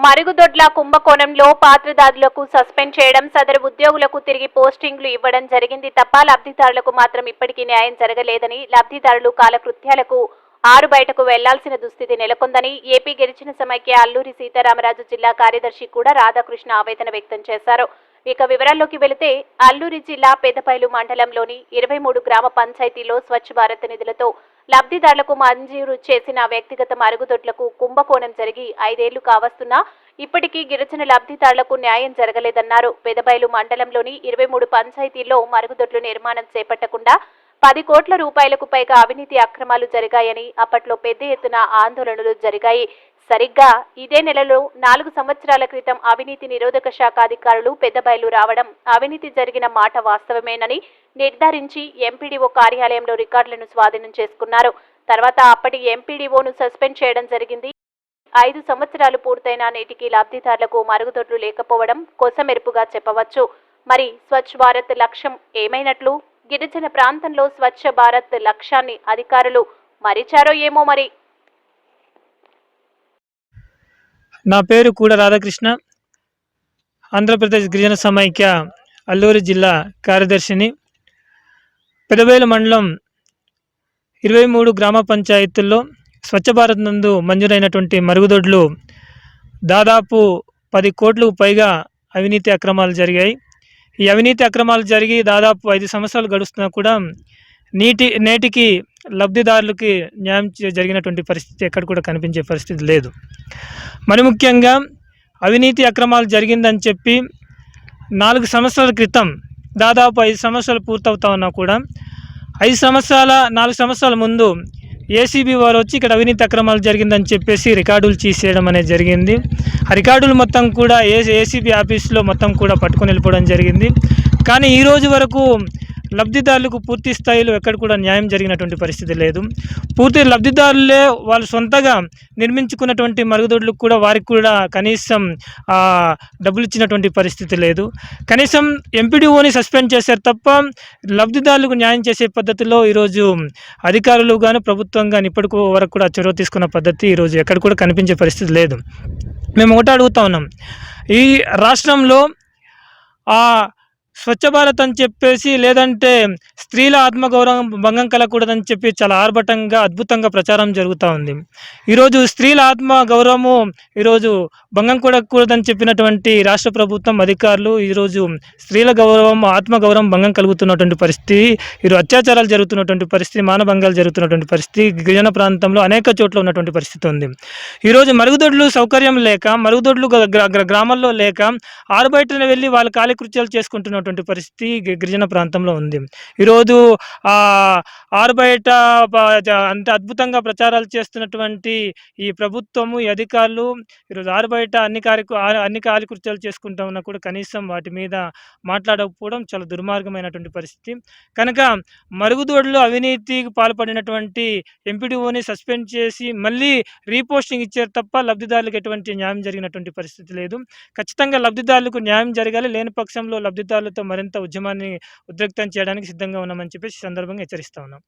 మరుగుదొడ్ల కుంభకోణంలో పాత్రదారులకు సస్పెండ్ చేయడం సదరు ఉద్యోగులకు తిరిగి పోస్టింగ్లు ఇవ్వడం జరిగింది తప్ప లబ్ధిదారులకు మాత్రం ఇప్పటికీ న్యాయం జరగలేదని లబ్ధిదారులు కాలకృత్యాలకు ఆరు బయటకు వెళ్ళాల్సిన దుస్థితి నెలకొందని ఏపీ గెలిచిన సమైక్య అల్లూరి సీతారామరాజు జిల్లా కార్యదర్శి కూడా రాధాకృష్ణ ఆవేదన వ్యక్తం చేశారు. ఇక వివరాల్లోకి వెళితే అల్లూరి జిల్లా పెదపైలు మండలంలోని ఇరవై మూడు గ్రామ పంచాయతీలో స్వచ్ఛ భారత్ నిధులతో లబ్ధిదారులకు మంజూరు చేసిన వ్యక్తిగత మరుగుదొడ్లకు కుంభకోణం జరిగి ఐదేళ్ళు కావస్తున్నా ఇప్పటికీ గిరిజన లబ్ధిదారులకు న్యాయం జరగలేదన్నారు. పెదబైలు మండలంలోని ఇరవై మూడు పంచాయతీల్లో మరుగుదొడ్లు నిర్మాణం చేపట్టకుండా పది కోట్ల రూపాయలకు పైగా అవినీతి అక్రమాలు జరిగాయని అప్పట్లో పెద్ద ఎత్తున ఆందోళనలు జరిగాయి. సరిగ్గా ఇదే నెలలో నాలుగు సంవత్సరాల క్రితం అవినీతి నిరోధక శాఖ అధికారులు పెద్దబయలు రావడం అవినీతి జరిగిన మాట వాస్తవమేనని నిర్ధారించి ఎంపీడీఓ కార్యాలయంలో రికార్డులను స్వాధీనం చేసుకున్నారు. తర్వాత అప్పటి ఎంపీడీఓను సస్పెండ్ చేయడం జరిగింది. ఐదు సంవత్సరాలు పూర్తయిన నేటికి లబ్ధిదారులకు మరుగుదొడ్లు లేకపోవడం కొసమెరుపుగా చెప్పవచ్చు. మరి స్వచ్ఛ భారత్ లక్ష్యం ఏమైనట్లు? గిరిజన ప్రాంతంలో స్వచ్ఛ భారత్ లక్ష్యాన్ని అధికారులు మరిచారో ఏమో మరి? నా పేరు కూడా రాధాకృష్ణ. ఆంధ్రప్రదేశ్ గిరిజన సమైక్య అల్లూరి జిల్లా కార్యదర్శిని. పెదవేలు మండలం ఇరవై మూడు గ్రామ పంచాయతీల్లో స్వచ్ఛ భారత్ నందు మంజూరైనటువంటి మరుగుదొడ్లు దాదాపు పది కోట్లకు పైగా అవినీతి అక్రమాలు జరిగాయి. ఈ అవినీతి అక్రమాలు జరిగి దాదాపు ఐదు సంవత్సరాలు గడుస్తున్నా కూడా నీటి నేటికి లబ్ధిదారులకి న్యాయం జరిగినటువంటి పరిస్థితి ఎక్కడ కూడా కనిపించే పరిస్థితి లేదు. మరి ముఖ్యంగా అవినీతి అక్రమాలు జరిగిందని చెప్పి నాలుగు సంవత్సరాల క్రితం దాదాపు ఐదు సంవత్సరాలు పూర్తవుతా ఉన్నా కూడా ఐదు సంవత్సరాల నాలుగు సంవత్సరాల ముందు ఏసీబీ వారు వచ్చి ఇక్కడ అవినీతి అక్రమాలు జరిగిందని చెప్పేసి రికార్డులు తీసేయడం అనేది జరిగింది. ఆ రికార్డులు మొత్తం కూడా ఏ ఏసీబీ ఆఫీస్లో మొత్తం కూడా పట్టుకొని వెళ్ళిపోవడం జరిగింది. కానీ ఈ రోజు వరకు లబ్ధిదారులకు పూర్తి స్థాయిలో ఎక్కడ కూడా న్యాయం జరిగినటువంటి పరిస్థితి లేదు. పూర్తి లబ్ధిదారులే వాళ్ళు సొంతగా నిర్మించుకున్నటువంటి మరుగుదొడ్లకు కూడా వారికి కూడా కనీసం డబ్బులు ఇచ్చినటువంటి పరిస్థితి లేదు. కనీసం ఎంపీడీఓని సస్పెండ్ చేశారు తప్ప లబ్ధిదారులకు న్యాయం చేసే పద్ధతిలో ఈరోజు అధికారులు కానీ ప్రభుత్వం కానీ ఇప్పటి వరకు కూడా చొరవ తీసుకున్న పద్ధతి ఈరోజు ఎక్కడ కూడా కనిపించే పరిస్థితి లేదు. మేము ఒకటి అడుగుతా ఉన్నాం. ఈ రాష్ట్రంలో ఆ స్వచ్ఛ భారత్ అని చెప్పేసి లేదంటే స్త్రీల ఆత్మగౌరవం భంగం కలగకూడదని చెప్పి చాలా ఆర్భటంగా అద్భుతంగా ప్రచారం జరుగుతూ ఉంది. ఈరోజు స్త్రీల ఆత్మ గౌరవము ఈరోజు భంగం కూడకూడదని చెప్పినటువంటి రాష్ట్ర ప్రభుత్వం అధికారులు ఈరోజు స్త్రీల గౌరవం ఆత్మ గౌరవం భంగం కలుగుతున్నటువంటి పరిస్థితి ఈరోజు అత్యాచారాలు జరుగుతున్నటువంటి పరిస్థితి మానభంగాలు జరుగుతున్నటువంటి పరిస్థితి గిరిజన ప్రాంతంలో అనేక చోట్ల ఉన్నటువంటి పరిస్థితి ఉంది. ఈరోజు మరుగుదొడ్లు సౌకర్యం లేక మరుగుదొడ్లు గ్ర- గ్ర- గ్ర- గ్రామాల్లో లేక ఆరుబయటన వెళ్ళి వాళ్ళ కాలికృత్యాలు చేసుకుంటున్నటువంటి పరిస్థితి గిరిజన ప్రాంతంలో ఉంది. ఈరోజు ఆరు ఆరుబయట అంత అద్భుతంగా ప్రచారాలు చేస్తున్నటువంటి ఈ ప్రభుత్వము ఈ అధికారులు ఈరోజు ఆరుబయట అన్ని కార్యకు అన్ని కార్యకృత్యాలు చేసుకుంటా ఉన్నా కూడా కనీసం వాటి మీద మాట్లాడకపోవడం చాలా దుర్మార్గమైనటువంటి పరిస్థితి. కనుక మరుగుదొడ్లు అవినీతికి పాల్పడినటువంటి ఎంపీడీఓని సస్పెండ్ చేసి మళ్ళీ రీపోస్టింగ్ ఇచ్చారు తప్ప లబ్ధిదారులకు ఎటువంటి న్యాయం జరిగినటువంటి పరిస్థితి లేదు. ఖచ్చితంగా లబ్ధిదారులకు న్యాయం జరగాలి లేని పక్షంలో లబ్ధిదారులు లబ్ధిదారులతో మరింత ఉద్యమాన్ని ఉద్రిక్తం చేయడానికి సిద్ధంగా ఉన్నామని చెప్పేసి సందర్భంగా హెచ్చరిస్తా ఉన్నాం.